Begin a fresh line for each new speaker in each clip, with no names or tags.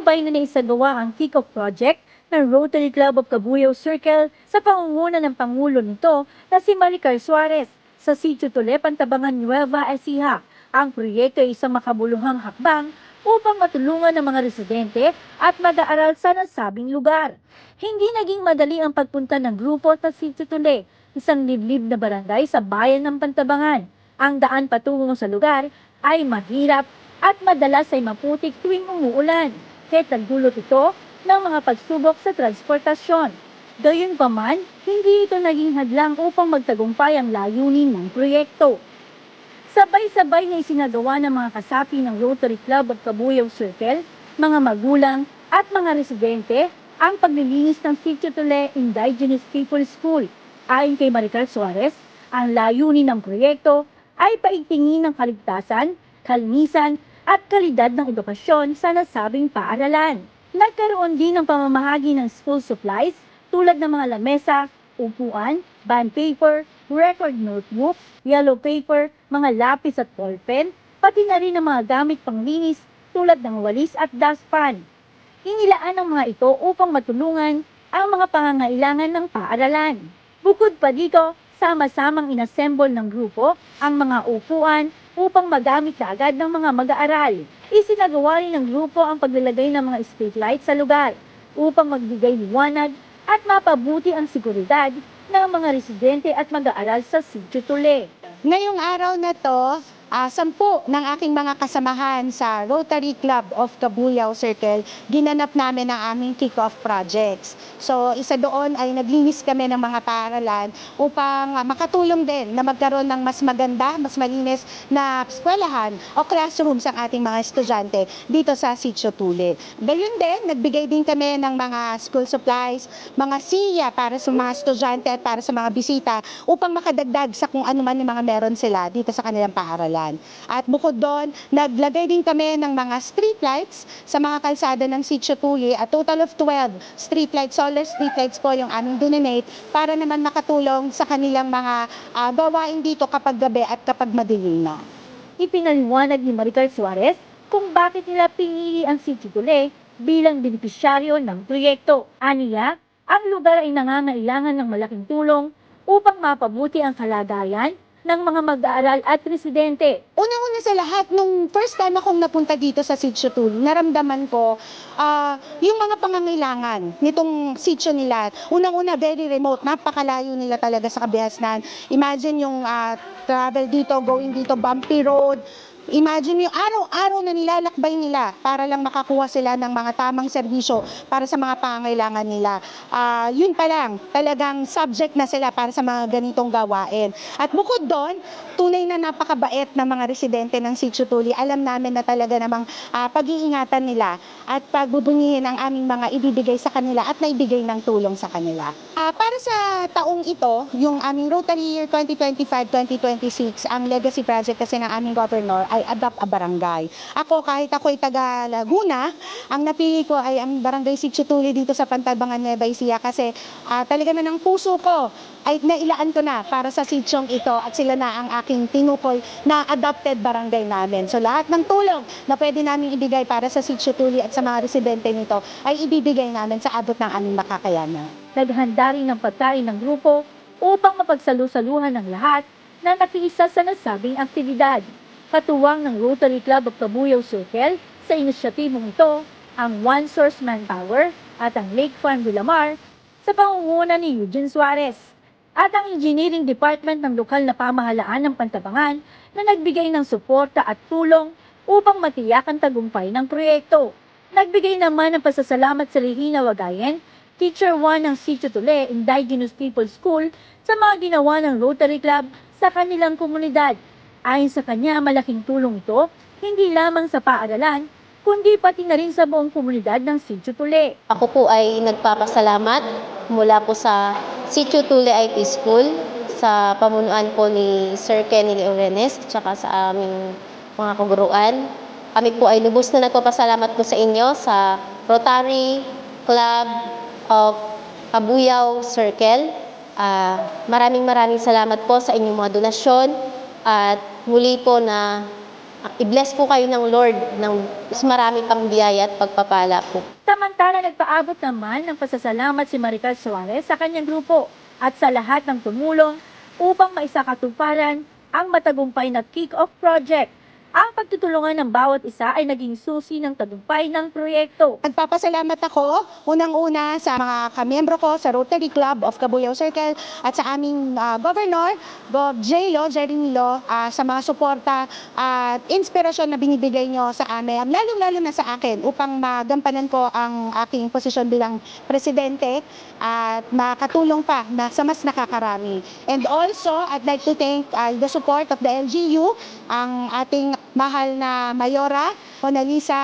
Matagumpay na naisagawa ang kick-off project ng Rotary Club of Cabuyao Circle sa pangunguna ng Pangulo nito na si Maricar Suarez sa Sitio Tule, Pantabangan, Nueva Ecija. Ang proyekto ay isang makabuluhang hakbang upang matulungan ng mga residente at mag-aaral sa nasabing lugar. Hindi naging madali ang pagpunta ng grupo sa Sitio Tule, isang liblib na barangay sa bayan ng Pantabangan. Ang daan patungo sa lugar ay mahirap at madalas ay maputik tuwing umuulan. Kaya nagdulot ito ng mga pagsubok sa transportasyon. Gayunpaman, hindi ito naging hadlang upang magtagumpay ang layunin ng proyekto. Sabay-sabay na isinagawa ng mga kasapi ng Rotary Club of Cabuyao Circle, mga magulang at mga residente ang paglilinis ng Sitio Tule Indigenous People School. Ayon kay Maricar Suarez, ang layunin ng proyekto ay paigtingin ng kaligtasan, kalinisan at kalidad ng edukasyon sa nasabing paaralan. Nagkaroon din ng pamamahagi ng school supplies tulad ng mga lamesa, upuan, bond paper, record notebook, yellow paper, mga lapis at ballpen, pati na rin ang mga gamit panglinis tulad ng walis at dustpan. Inilaan ang mga ito upang matulungan ang mga pangangailangan ng paaralan. Bukod pa dito, sama-samang inassemble ng grupo ang mga upuan upang magamit agad ng mga mag-aaral. Isinagawa rin ng grupo ang paglalagay ng mga street lights sa lugar upang magbigay liwanag at mapabuti ang seguridad ng mga residente at mag-aaral sa Sitio Tule.
Ngayong araw na to, ah, sampu ng aking mga kasamahan sa Rotary Club of Cabuyao Circle, ginanap namin ang aming kick-off projects. So, isa doon ay naglinis kami ng mga paaralan upang ah, makatulong din na magkaroon ng mas maganda, mas malinis na eskwelahan o classrooms ang ating mga estudyante dito sa Sitio Tule. Gayun din, nagbigay din kami ng mga school supplies, mga siya para sa mga estudyante at para sa mga bisita upang makadagdag sa kung ano man yung mga meron sila dito sa kanilang paaralan. At bukod doon, naglagay din kami ng mga street lights sa mga kalsada ng Sitio Tuli. A total of 12 street lights, solar street lights po yung aming dinonate para naman makatulong sa kanilang mga ah, gawain dito kapag gabi at kapag madilim na.
Ipinaliwanag ni Maricar Suarez kung bakit nila pinili ang Sitio Tule bilang benepisyaryo ng proyekto. Aniya, ang lugar ay nangangailangan ng malaking tulong upang mapabuti ang kalagayan ng mga mag-aaral at residente.
Una-una sa lahat, nung first time akong napunta dito sa Sitio Tool, naramdaman ko ah, yung mga pangangailangan nitong sitio nila. Unang-una, very remote, napakalayo nila talaga sa kabihasnan. Imagine yung ah, travel dito, going dito, bumpy road, Imagine yung araw-araw na nilalakbay nila para lang makakuha sila ng mga tamang serbisyo para sa mga pangangailangan nila. Ah, yun pa lang, talagang subject na sila para sa mga ganitong gawain. At bukod doon, tunay na napakabait ng mga residente ng Sitio Tuli. Alam namin na talaga namang ah, pag-iingatan nila at pagbubunyihin ang aming mga ibibigay sa kanila at naibigay ng tulong sa kanila. Ah, para sa taong ito, yung aming Rotary Year 2025-2026, ang legacy project kasi ng aming governor ay Adopt a Barangay. Ako, kahit ako'y taga Laguna, ang napili ko ay ang Barangay Sitio Tuli dito sa Pantabangan Nueva Ecija kasi ah, talaga na ng puso ko ay nailaan ko na para sa sityong ito at sila na ang aking tinukoy na adopted barangay namin. So lahat ng tulong na pwede namin ibigay para sa Sitio Tuli at sa mga residente nito ay ibibigay namin sa abot ng aming makakayanan.
Naghanda rin ng pagkain ng grupo upang mapagsalusaluhan ng lahat na nakiisa sa nasabing aktibidad. Katuwang ng Rotary Club of Cabuyao Circle sa inisyatibong ito ang One Source Manpower at ang Lake Farm Villamar sa pangunguna ni Eugene Suarez at ang Engineering Department ng lokal na pamahalaan ng Pantabangan na nagbigay ng suporta at tulong upang matiyak ang tagumpay ng proyekto. Nagbigay naman ng pasasalamat sa Regina Wagayen, Teacher 1 ng Sitio Tule Indigenous People School sa mga ginawa ng Rotary Club sa kanilang komunidad. Ayon sa kanya, malaking tulong ito hindi lamang sa paaralan, kundi pati na rin sa buong komunidad ng Sitio Tule.
Ako po ay nagpapasalamat mula po sa Sitio Tule IP School sa pamunuan po ni Sir Kenny Leorenes tsaka sa aming mga kaguruan. Kami po ay lubos na nagpapasalamat po sa inyo sa Rotary Club of Kabuyao Circle. Ah, maraming maraming salamat po sa inyong mga donasyon at muli po na i-bless po kayo ng Lord ng mas marami pang biyaya at pagpapala po.
Samantala, nagpaabot naman ng pasasalamat si Maricar Suarez sa kanyang grupo at sa lahat ng tumulong upang maisakatuparan ang matagumpay na kick-off project. Ang pagtutulungan ng bawat isa ay naging susi ng tagumpay ng proyekto.
Nagpapasalamat ako unang-una sa mga kamiyembro ko sa Rotary Club of Cabuyao Circle at sa aming ah, Governor, Gov. J. Lo, Jeremy Lo, ah, sa mga suporta at inspirasyon na binibigay nyo sa amin, lalo-lalo na sa akin upang magampanan ko ang aking posisyon bilang presidente at makatulong pa na sa mas nakakarami. And also, I'd like to thank ah, the support of the LGU, ang ating mahal na Mayora, Monalisa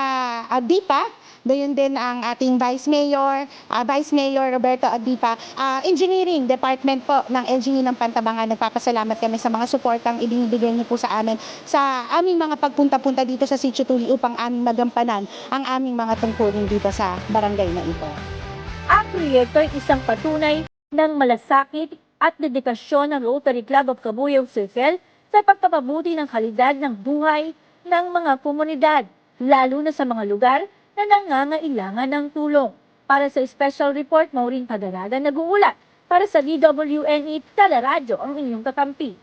Agdipa, Doon din ang ating Vice Mayor, ah, Vice Mayor Roberto Agdipa, ah, Engineering Department po ng LGU ng Pantabangan. Nagpapasalamat kami sa mga suportang ibinibigay niyo po sa amin sa aming mga pagpunta-punta dito sa Sitio Tuli upang aming magampanan ang aming mga tungkulin dito sa barangay na ito.
Ang proyekto ay isang patunay ng malasakit at dedikasyon ng Rotary Club of Cabuyao Circle sa pagpapabuti ng kalidad ng buhay ng mga komunidad, lalo na sa mga lugar na nangangailangan ng tulong. Para sa special report, Maureen Padarada nag-uulat. Para sa DWNE Teleradyo, ang inyong kakampi.